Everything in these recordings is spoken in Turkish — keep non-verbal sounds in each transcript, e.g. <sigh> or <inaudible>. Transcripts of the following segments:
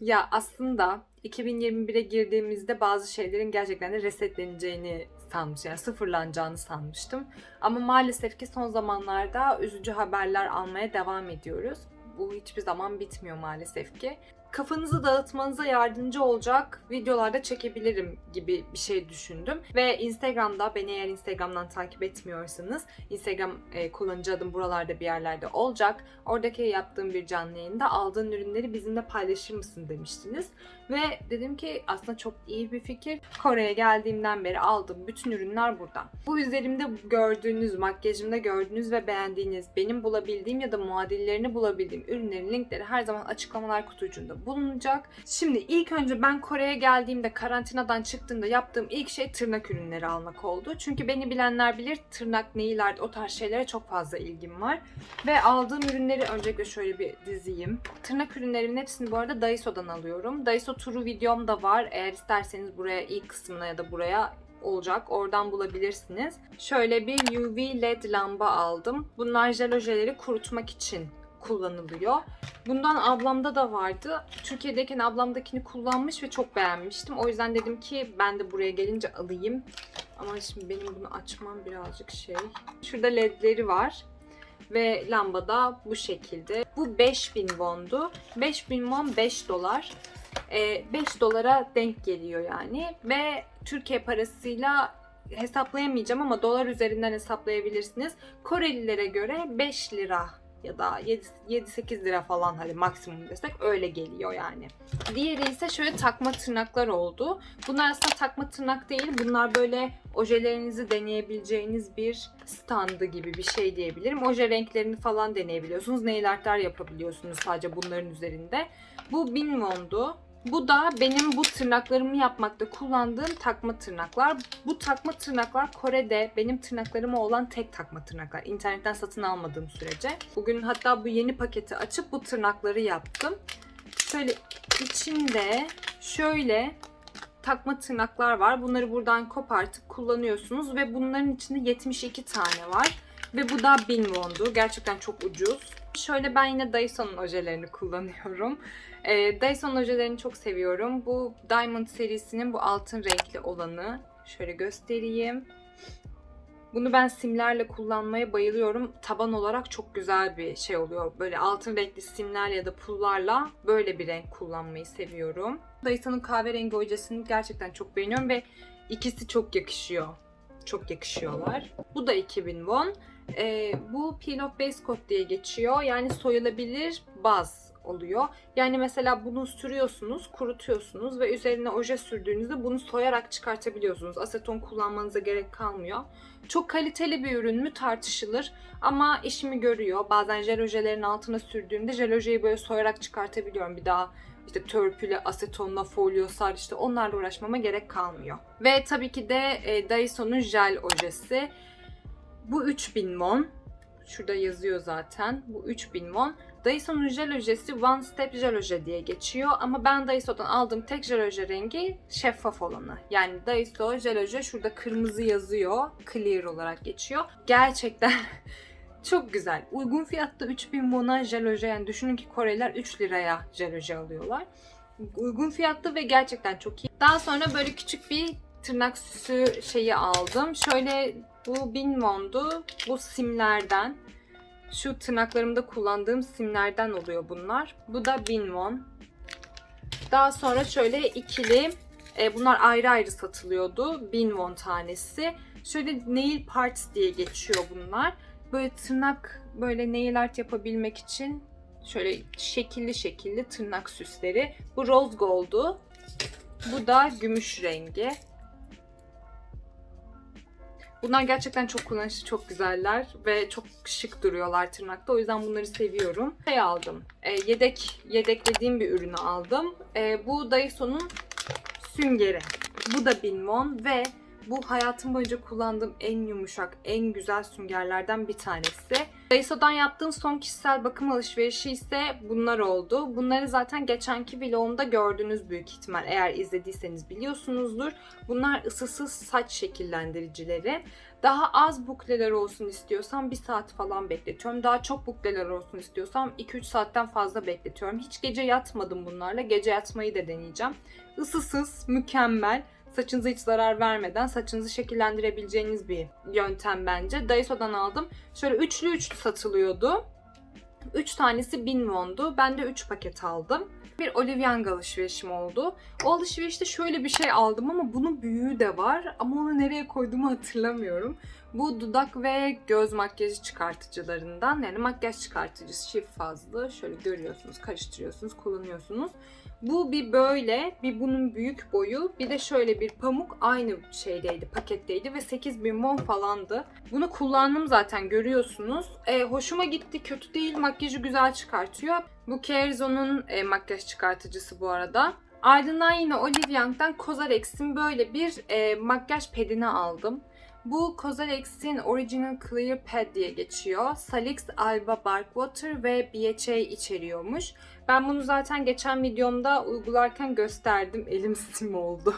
Ya aslında 2021'e girdiğimizde bazı şeylerin gerçekten de resetleneceğini sanmıştım. Yani sıfırlanacağını sanmıştım. Ama maalesef ki son zamanlarda üzücü haberler almaya devam ediyoruz. Bu hiçbir zaman bitmiyor maalesef ki. Kafanızı dağıtmanıza yardımcı olacak videolarda çekebilirim gibi bir şey düşündüm. Ve Instagram'da beni eğer Instagram'dan takip etmiyorsanız Instagram e, kullanıcı adım buralarda bir yerlerde olacak. Oradaki yaptığım bir canlı yayında aldığın ürünleri bizimle paylaşır mısın demiştiniz. Ve dedim ki aslında çok iyi bir fikir. Kore'ye geldiğimden beri aldığım bütün ürünler burada. Bu üzerimde gördüğünüz, makyajımda gördüğünüz ve beğendiğiniz, benim bulabildiğim ya da muadillerini bulabildiğim ürünlerin linkleri her zaman açıklamalar kutucuğunda bulunacak. Şimdi ilk önce ben Kore'ye geldiğimde, karantinadan çıktığımda yaptığım ilk şey tırnak ürünleri almak oldu. Çünkü beni bilenler bilir tırnak, art o tarz şeylere çok fazla ilgim var. Ve aldığım ürünleri öncelikle şöyle bir dizeyim. Tırnak ürünlerimin hepsini bu arada Daiso'dan alıyorum. Daiso turu videom da var. Eğer isterseniz buraya ilk kısmına ya da buraya olacak. Oradan bulabilirsiniz. Şöyle bir UV led lamba aldım. Bunlar jel ojeleri kurutmak için kullanılıyor. Bundan ablamda da vardı. Türkiye'deyken ablamdakini kullanmış ve çok beğenmiştim. O yüzden dedim ki ben de buraya gelince alayım. Ama şimdi benim bunu açmam birazcık şey. Şurada ledleri var. Ve lamba da bu şekilde. Bu 5000 wondu. 5000 won 5 dolar. Ee, 5 dolara denk geliyor yani. Ve Türkiye parasıyla hesaplayamayacağım ama dolar üzerinden hesaplayabilirsiniz. Korelilere göre 5 lira ya da 7-8 lira falan hani maksimum desek öyle geliyor yani. Diğeri ise şöyle takma tırnaklar oldu. Bunlar aslında takma tırnak değil. Bunlar böyle ojelerinizi deneyebileceğiniz bir standı gibi bir şey diyebilirim. Oje renklerini falan deneyebiliyorsunuz. Nail artlar yapabiliyorsunuz sadece bunların üzerinde. Bu 1000 wondu. Bu da benim bu tırnaklarımı yapmakta kullandığım takma tırnaklar. Bu takma tırnaklar Kore'de benim tırnaklarıma olan tek takma tırnaklar. İnternetten satın almadığım sürece. Bugün hatta bu yeni paketi açıp bu tırnakları yaptım. Şöyle içinde şöyle takma tırnaklar var. Bunları buradan kopartıp kullanıyorsunuz ve bunların içinde 72 tane var. Ve bu da 1000 wondu. Gerçekten çok ucuz. Şöyle ben yine Daiso'nun ojelerini kullanıyorum. Ee, Dyson ojelerini çok seviyorum. Bu Diamond serisinin bu altın renkli olanı. Şöyle göstereyim. Bunu ben simlerle kullanmaya bayılıyorum. Taban olarak çok güzel bir şey oluyor. Böyle altın renkli simler ya da pullarla böyle bir renk kullanmayı seviyorum. Dyson'un kahverengi ojesini gerçekten çok beğeniyorum ve ikisi çok yakışıyor. Çok yakışıyorlar. Bu da 2000 won. Ee, bu Peel Off Base Coat diye geçiyor. Yani soyulabilir baz oluyor. Yani mesela bunu sürüyorsunuz, kurutuyorsunuz ve üzerine oje sürdüğünüzde bunu soyarak çıkartabiliyorsunuz. Aseton kullanmanıza gerek kalmıyor. Çok kaliteli bir ürün mü tartışılır ama işimi görüyor. Bazen jel ojelerin altına sürdüğümde jel ojeyi böyle soyarak çıkartabiliyorum. Bir daha işte törpüle, asetonla, folyo sar işte onlarla uğraşmama gerek kalmıyor. Ve tabii ki de e, Daiso'nun jel ojesi. Bu 3000 won. Şurada yazıyor zaten. Bu 3000 won. Daiso'nun jel ojesi One Step Jel diye geçiyor ama ben Daiso'dan aldığım tek jel rengi şeffaf olanı. Yani Daiso jel oje şurada kırmızı yazıyor. Clear olarak geçiyor. Gerçekten <laughs> çok güzel. Uygun fiyatta 3000 won'a jel yani düşünün ki Koreliler 3 liraya jel alıyorlar. Uygun fiyatlı ve gerçekten çok iyi. Daha sonra böyle küçük bir tırnak süsü şeyi aldım. Şöyle bu 1000 wondu. Bu simlerden. Şu tırnaklarımda kullandığım simlerden oluyor bunlar. Bu da 1000 won. Daha sonra şöyle ikili, e, bunlar ayrı ayrı satılıyordu. 1000 won tanesi. Şöyle nail parts diye geçiyor bunlar. Böyle tırnak, böyle nail art yapabilmek için şöyle şekilli şekilli tırnak süsleri. Bu rose gold'u. Bu da gümüş rengi. Bunlar gerçekten çok kullanışlı, çok güzeller ve çok şık duruyorlar tırnakta. O yüzden bunları seviyorum. Şey aldım. E, yedek, yedeklediğim bir ürünü aldım. E, bu Daiso'nun süngeri. Bu da 1000 won ve Bu hayatım boyunca kullandığım en yumuşak, en güzel süngerlerden bir tanesi. Daiso'dan yaptığım son kişisel bakım alışverişi ise bunlar oldu. Bunları zaten geçenki vlogumda gördünüz büyük ihtimal. Eğer izlediyseniz biliyorsunuzdur. Bunlar ısısız saç şekillendiricileri. Daha az bukleler olsun istiyorsam 1 saat falan bekletiyorum. Daha çok bukleler olsun istiyorsam 2-3 saatten fazla bekletiyorum. Hiç gece yatmadım bunlarla. Gece yatmayı da deneyeceğim. Isısız, mükemmel. Saçınıza hiç zarar vermeden saçınızı şekillendirebileceğiniz bir yöntem bence. Daiso'dan aldım. Şöyle üçlü üçlü satılıyordu. 3 tanesi 1000 wondu. Ben de 3 paket aldım. Bir Olive alışverişim oldu. O alışverişte şöyle bir şey aldım ama bunun büyüğü de var. Ama onu nereye koyduğumu <laughs> hatırlamıyorum. Bu dudak ve göz makyajı çıkartıcılarından. Yani makyaj çıkartıcısı çift fazlı. Şöyle görüyorsunuz, karıştırıyorsunuz, kullanıyorsunuz. Bu bir böyle, bir bunun büyük boyu, bir de şöyle bir pamuk aynı şeydeydi, paketteydi ve 8000 won falandı. Bunu kullandım zaten görüyorsunuz. E, hoşuma gitti, kötü değil, makyajı güzel çıkartıyor. Bu Kerzo'nun e, makyaj çıkartıcısı bu arada. Ardından yine Olive Young'dan Cosrx'in böyle bir e, makyaj pedini aldım. Bu Cosrx'in Original Clear Pad diye geçiyor. Salix Alba Bark Water ve BHA içeriyormuş. Ben bunu zaten geçen videomda uygularken gösterdim. <laughs> Elim sim oldu.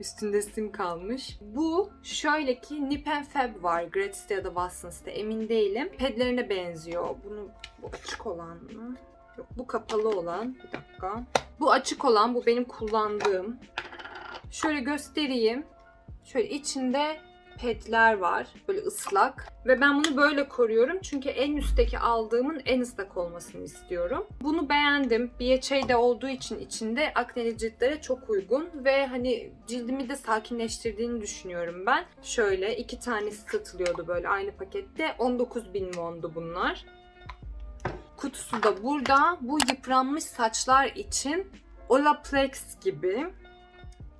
Üstünde sim kalmış. Bu şöyle ki Nip and Fab var. Gratis'te ya da Watsons'ta emin değilim. Pedlerine benziyor. Bunu bu açık olan mı? Yok bu kapalı olan. Bir dakika. Bu açık olan. Bu benim kullandığım. Şöyle göstereyim. Şöyle içinde petler var. Böyle ıslak. Ve ben bunu böyle koruyorum. Çünkü en üstteki aldığımın en ıslak olmasını istiyorum. Bunu beğendim. BHA'de olduğu için içinde akneli ciltlere çok uygun. Ve hani cildimi de sakinleştirdiğini düşünüyorum ben. Şöyle iki tanesi satılıyordu böyle aynı pakette. 19.000 wondu bunlar. Kutusu da burada. Bu yıpranmış saçlar için Olaplex gibi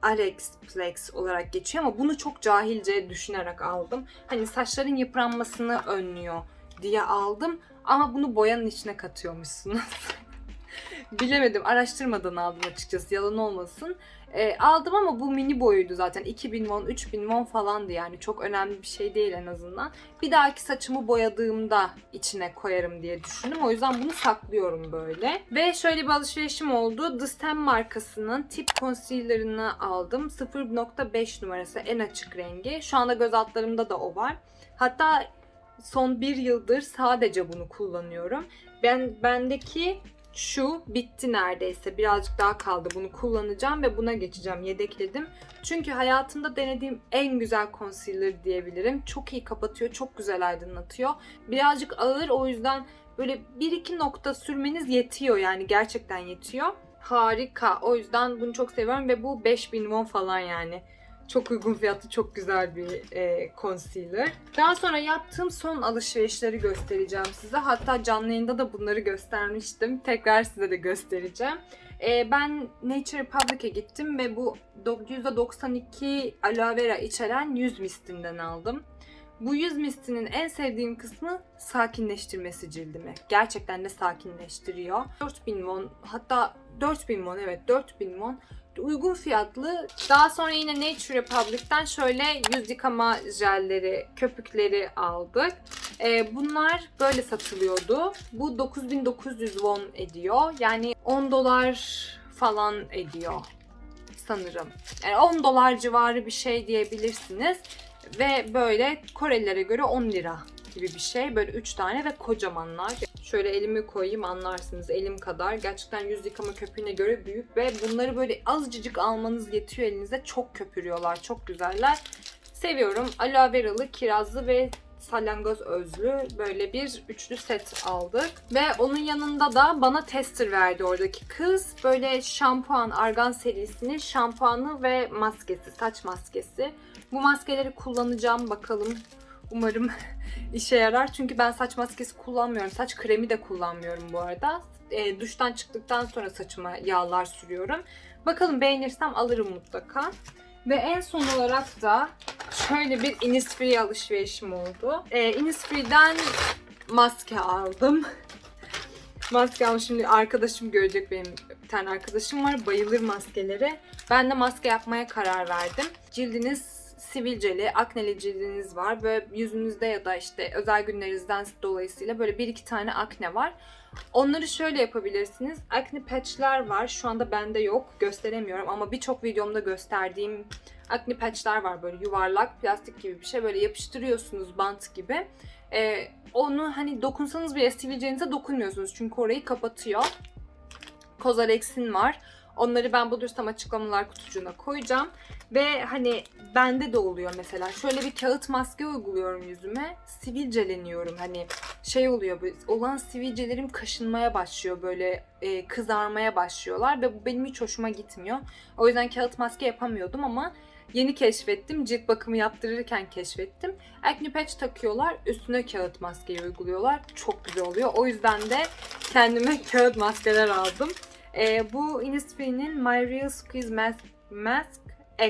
Alex Plex olarak geçiyor ama bunu çok cahilce düşünerek aldım. Hani saçların yıpranmasını önlüyor diye aldım ama bunu boyanın içine katıyormuşsunuz. <laughs> Bilemedim. Araştırmadan aldım açıkçası. Yalan olmasın. E, aldım ama bu mini boyuydu zaten. 2000 won, 3000 won falandı yani. Çok önemli bir şey değil en azından. Bir dahaki saçımı boyadığımda içine koyarım diye düşündüm. O yüzden bunu saklıyorum böyle. Ve şöyle bir alışverişim oldu. The Stem markasının tip concealer'ını aldım. 0.5 numarası en açık rengi. Şu anda göz altlarımda da o var. Hatta son bir yıldır sadece bunu kullanıyorum. Ben bendeki şu bitti neredeyse. Birazcık daha kaldı. Bunu kullanacağım ve buna geçeceğim. Yedekledim. Çünkü hayatımda denediğim en güzel concealer diyebilirim. Çok iyi kapatıyor. Çok güzel aydınlatıyor. Birazcık ağır o yüzden böyle bir iki nokta sürmeniz yetiyor yani gerçekten yetiyor. Harika. O yüzden bunu çok seviyorum ve bu 5000 won falan yani. Çok uygun fiyatlı, çok güzel bir e, concealer. Daha sonra yaptığım son alışverişleri göstereceğim size. Hatta canlı yayında da bunları göstermiştim. Tekrar size de göstereceğim. E, ben Nature Republic'e gittim ve bu do- %92 aloe vera içeren yüz mistinden aldım. Bu yüz mistinin en sevdiğim kısmı sakinleştirmesi cildimi. Gerçekten de sakinleştiriyor. 4000 won hatta 4000 won evet 4000 won uygun fiyatlı. Daha sonra yine Nature Republic'ten şöyle yüz yıkama jelleri, köpükleri aldık. Ee, bunlar böyle satılıyordu. Bu 9900 won ediyor. Yani 10 dolar falan ediyor sanırım. Yani 10 dolar civarı bir şey diyebilirsiniz. Ve böyle Korelilere göre 10 lira gibi bir şey. Böyle 3 tane ve kocamanlar. Şöyle elimi koyayım anlarsınız elim kadar. Gerçekten yüz yıkama köpüğüne göre büyük ve bunları böyle azıcık almanız yetiyor elinize. Çok köpürüyorlar, çok güzeller. Seviyorum. Aloe veralı, kirazlı ve salyangoz özlü böyle bir üçlü set aldık. Ve onun yanında da bana tester verdi oradaki kız. Böyle şampuan, argan serisinin şampuanı ve maskesi, saç maskesi. Bu maskeleri kullanacağım bakalım. Umarım <laughs> işe yarar. Çünkü ben saç maskesi kullanmıyorum. Saç kremi de kullanmıyorum bu arada. E, duştan çıktıktan sonra saçıma yağlar sürüyorum. Bakalım beğenirsem alırım mutlaka. Ve en son olarak da şöyle bir Innisfree alışverişim oldu. E, Innisfree'den maske aldım. <laughs> maske aldım. Şimdi arkadaşım görecek benim bir tane arkadaşım var. Bayılır maskelere. Ben de maske yapmaya karar verdim. Cildiniz sivilceli, akneli cildiniz var. Böyle yüzünüzde ya da işte özel günlerinizden dolayısıyla böyle bir iki tane akne var. Onları şöyle yapabilirsiniz. Akne patchler var. Şu anda bende yok. Gösteremiyorum ama birçok videomda gösterdiğim akne patchler var. Böyle yuvarlak, plastik gibi bir şey. Böyle yapıştırıyorsunuz bant gibi. Ee, onu hani dokunsanız bile sivilcenize dokunmuyorsunuz. Çünkü orayı kapatıyor. Kozalex'in var. Onları ben bulursam açıklamalar kutucuğuna koyacağım. Ve hani bende de oluyor mesela. Şöyle bir kağıt maske uyguluyorum yüzüme. Sivilceleniyorum. Hani şey oluyor olan sivilcelerim kaşınmaya başlıyor böyle e, kızarmaya başlıyorlar ve bu benim hiç hoşuma gitmiyor. O yüzden kağıt maske yapamıyordum ama yeni keşfettim. Cilt bakımı yaptırırken keşfettim. Acne patch takıyorlar. Üstüne kağıt maskeyi uyguluyorlar. Çok güzel oluyor. O yüzden de kendime <laughs> kağıt maskeler aldım. E, bu Innisfree'nin My Real Squeeze Mask, Mask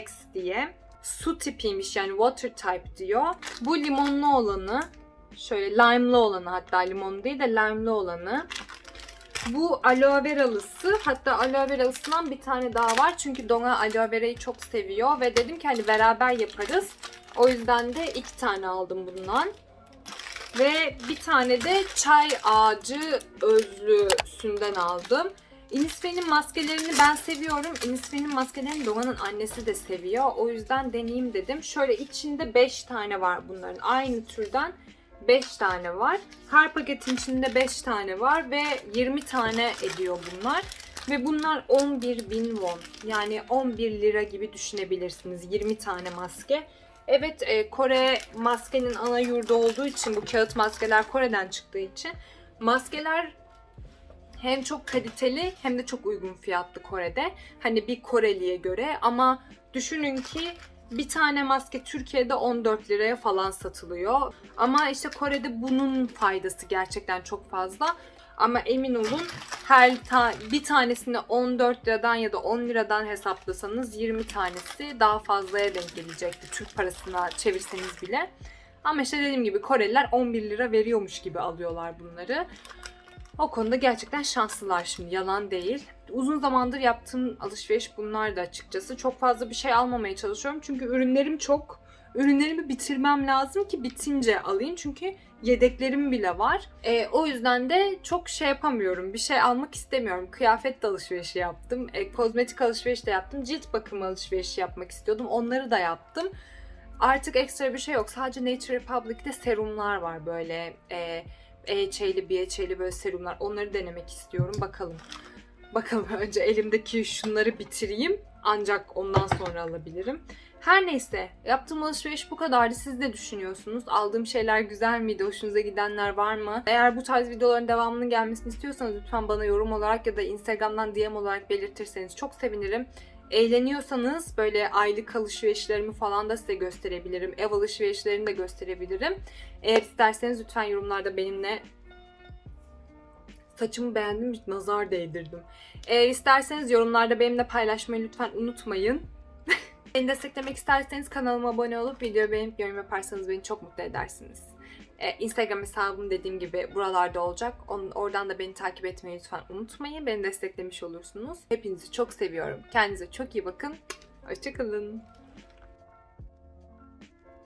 X diye su tipiymiş yani water type diyor. Bu limonlu olanı şöyle lime'lı olanı hatta limon değil de lime'lı olanı. Bu aloe veralısı hatta aloe veralısından bir tane daha var çünkü Dona aloe verayı çok seviyor ve dedim ki hani beraber yaparız. O yüzden de iki tane aldım bundan. Ve bir tane de çay ağacı özlüsünden aldım. Innisfree'nin maskelerini ben seviyorum. Innisfree'nin maskelerini Doğan'ın annesi de seviyor. O yüzden deneyeyim dedim. Şöyle içinde 5 tane var bunların. Aynı türden 5 tane var. Her paketin içinde 5 tane var ve 20 tane ediyor bunlar. Ve bunlar 11 bin won. Yani 11 lira gibi düşünebilirsiniz. 20 tane maske. Evet e, Kore maskenin ana yurdu olduğu için bu kağıt maskeler Kore'den çıktığı için maskeler hem çok kaliteli hem de çok uygun fiyatlı Kore'de. Hani bir Koreliye göre ama düşünün ki bir tane maske Türkiye'de 14 liraya falan satılıyor. Ama işte Kore'de bunun faydası gerçekten çok fazla. Ama emin olun her ta bir tanesini 14 liradan ya da 10 liradan hesaplasanız 20 tanesi daha fazlaya denk gelecekti. Türk parasına çevirseniz bile. Ama işte dediğim gibi Koreliler 11 lira veriyormuş gibi alıyorlar bunları. O konuda gerçekten şanslılar şimdi yalan değil. Uzun zamandır yaptığım alışveriş bunlar da açıkçası. Çok fazla bir şey almamaya çalışıyorum çünkü ürünlerim çok. Ürünlerimi bitirmem lazım ki bitince alayım çünkü yedeklerim bile var. E, o yüzden de çok şey yapamıyorum. Bir şey almak istemiyorum. Kıyafet de alışverişi yaptım. E, kozmetik alışveriş de yaptım. Cilt bakımı alışverişi yapmak istiyordum. Onları da yaptım. Artık ekstra bir şey yok. Sadece Nature Republic'te serumlar var böyle. E, EHA'li, BHA'li böyle serumlar. Onları denemek istiyorum. Bakalım. Bakalım <laughs> önce elimdeki şunları bitireyim. Ancak ondan sonra alabilirim. Her neyse yaptığım alışveriş bu kadardı. Siz ne düşünüyorsunuz? Aldığım şeyler güzel miydi? Hoşunuza gidenler var mı? Eğer bu tarz videoların devamının gelmesini istiyorsanız lütfen bana yorum olarak ya da Instagram'dan DM olarak belirtirseniz çok sevinirim. Eğleniyorsanız böyle aylık alışverişlerimi falan da size gösterebilirim. Ev alışverişlerini de gösterebilirim. Eğer isterseniz lütfen yorumlarda benimle saçımı beğendim, nazar değdirdim. Eğer isterseniz yorumlarda benimle paylaşmayı lütfen unutmayın. <laughs> Beni desteklemek isterseniz kanalıma abone olup videoyu beğenip yorum yaparsanız beni çok mutlu edersiniz. Ee, Instagram hesabım dediğim gibi buralarda olacak. Oradan da beni takip etmeyi lütfen unutmayın. Beni desteklemiş olursunuz. Hepinizi çok seviyorum. Kendinize çok iyi bakın. Hoşçakalın.